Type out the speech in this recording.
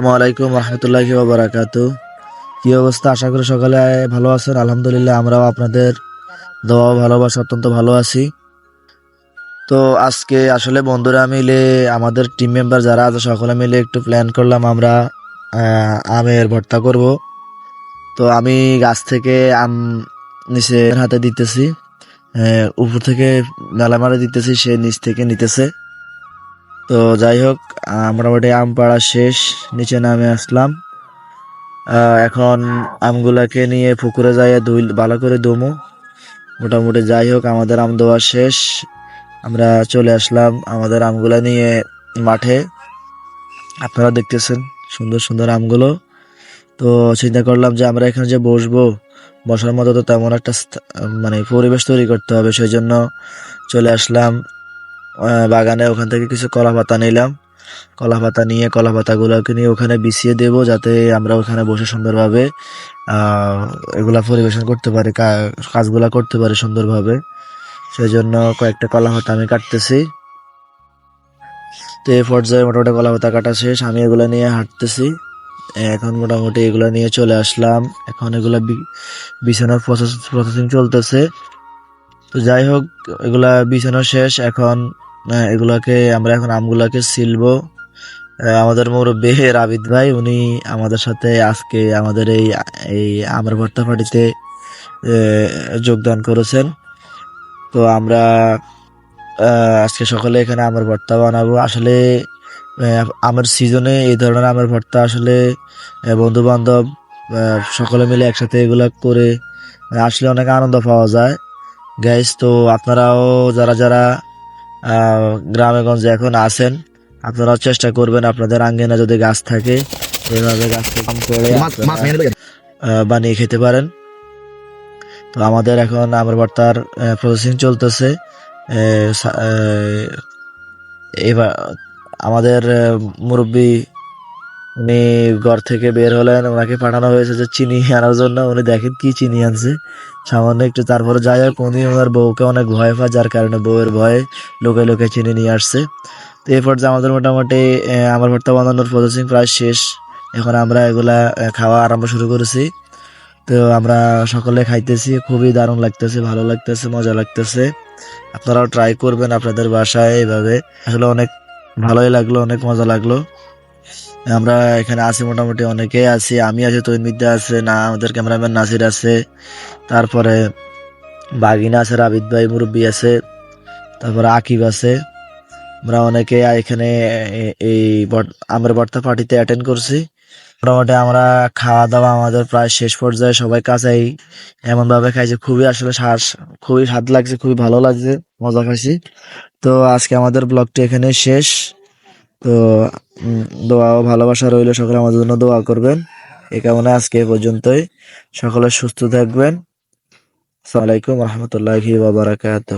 আসসালামু আলাইকুম রহমতুল্লাহি বারাকাত কি অবস্থা? আশা করি সকালে ভালো আছেন। আলহামদুলিল্লাহ, আমরাও আপনাদের দোয়া ভালোবাসা অত্যন্ত ভালো আছি। তো আজকে আসলে বন্ধুরা মিলে, আমাদের টিম মেম্বার যারা আছে, সকলে মিলে একটু প্ল্যান করলাম আমরা আমের ভর্তা করব। তো আমি গাছ থেকে আম নিচে হাতে দিতেছি উপর থেকে মেলা মারে দিতেছি, সে নিচ থেকে নিতেছে। তো যাই হোক মোটামুটি আম পাড়া শেষ, নিচে নামে আসলাম। এখন আমগুলাকে নিয়ে পুকুরে যাই ধুই, ভালো করে দমু মোটামুটি যাই হোক, আমাদের আম দেওয়া শেষ। আমরা চলে আসলাম আমাদের আমগুলা নিয়ে মাঠে। আপনারা দেখতেছেন সুন্দর সুন্দর আমগুলো। তো চিন্তা করলাম যে আমরা এখানে যে বসবো, বসার মতো তো তেমন একটা মানে পরিবেশ তৈরি করতে হবে সেই জন্য চলে আসলাম। বাগানে ওখান থেকে কিছু কলা পাতা নিলাম। কলা পাতা নিয়ে কলা পাতাগুলোকে নিয়ে ওখানে বিছিয়ে দেব যাতে আমরা ওখানে বসে সুন্দরভাবে এগুলা পরিবেশন করতে পারি কাজগুলা করতে পারি সুন্দরভাবে। সেই জন্য কয়েকটা কলা পাতা আমি কাটতেছি। তো এই পর্যায়ে মোটামুটি কলা পাতা কাটা শেষ, আমি এগুলো নিয়ে হাঁটতেছি। এখন মোটামুটি এগুলো নিয়ে চলে আসলাম। এখন এগুলা বিছানার প্রসেস প্রসেসিং চলতেছে। তো যাই হোক, এগুলা বিছানো শেষ। এখন এগুলাকে আমরা এখন আমগুলাকে সিলবো আমাদের মুরব্বী রাবিদ ভাই, উনি আমাদের সাথে আজকে আমাদের এই এই আমের ভর্তা পার্টিতে যোগদান করেছেন। তো আমরা আজকে সকালে এখানে আমের ভর্তা বানাবো। আসলে আমের সিজনে এই ধরনের আমের ভর্তা আসলে বন্ধু বান্ধব সকলে মিলে একসাথে এগুলা করে, আসলে অনেক আনন্দ পাওয়া যায়। গ্যাস তো আপনারাও যারা যারা আহ, গ্রামে গঞ্জে এখন আছেন। আপনারা চেষ্টা করবেন আপনাদের আঙ্গিনা যদি গাছ থাকে এইভাবে গাছ বানিয়ে খেতে পারেন। তো আমাদের এখন আমের ভর্তার প্রসেসিং চলতেছে। এবার আমাদের মুরব্বী উনি ঘর থেকে বের হলেন। ওনাকে পাঠানো হয়েছে যে চিনি আনার জন্য। উনি দেখেন কি চিনি আনছে। সামান্য একটু তারপরে যাই হোক, উনি ওনার বউকে অনেক ভয় পায়, যার কারণে বউয়ের ভয়ে লোকে লোকে চিনে নিয়ে আসছে। তো এই পর্যায়ে আমাদের মোটামুটি আমার ভর্তা বানানোর প্রসেসিং প্রায় শেষ। এখন আমরা এগুলা খাওয়া আরম্ভ শুরু করেছি। তো আমরা সকলে খাইতেছি, খুবই দারুণ লাগতেছে, ভালো লাগতেছে, মজা লাগতেছে। আপনারাও ট্রাই করবেন আপনাদের বাসায় এভাবে আসলে অনেক ভালোই লাগল, অনেক মজা লাগল। আমরা এখানে আছি মোটামুটি অনেকেই আছি, আমি আছি তৈমিদ্দা আছে, না, আমাদের ক্যামেরাম্যান নাসির আছে। তারপরে বাগিনা আছে, রাবিদ ভাই মুরব্বী আছে, তারপরে আকিব আছে। আমরা অনেকে এখানে এই আমের ভর্তা পার্টিতে অ্যাটেন্ড করছি। মোটামুটি আমরা খাওয়া দাওয়া আমাদের প্রায় শেষ পর্যায়ে, সবাই কাছেই। এমন ভাবে খাইছে, খুবই আসলে শ্বাস খুবই স্বাদ লাগছে, খুবই ভালো লাগছে, মজা খাইছি তো আজকে আমাদের ব্লগটি এখানে শেষ। তো দোয়া ও ভালোবাসা রইল সকলে, আমাদের জন্য দোয়া করবেন। এ কামনা আজকে পর্যন্তই। সকলে সুস্থ থাকবেন। আসসালামু আলাইকুম রহমতুল্লাহি বাবরাকাত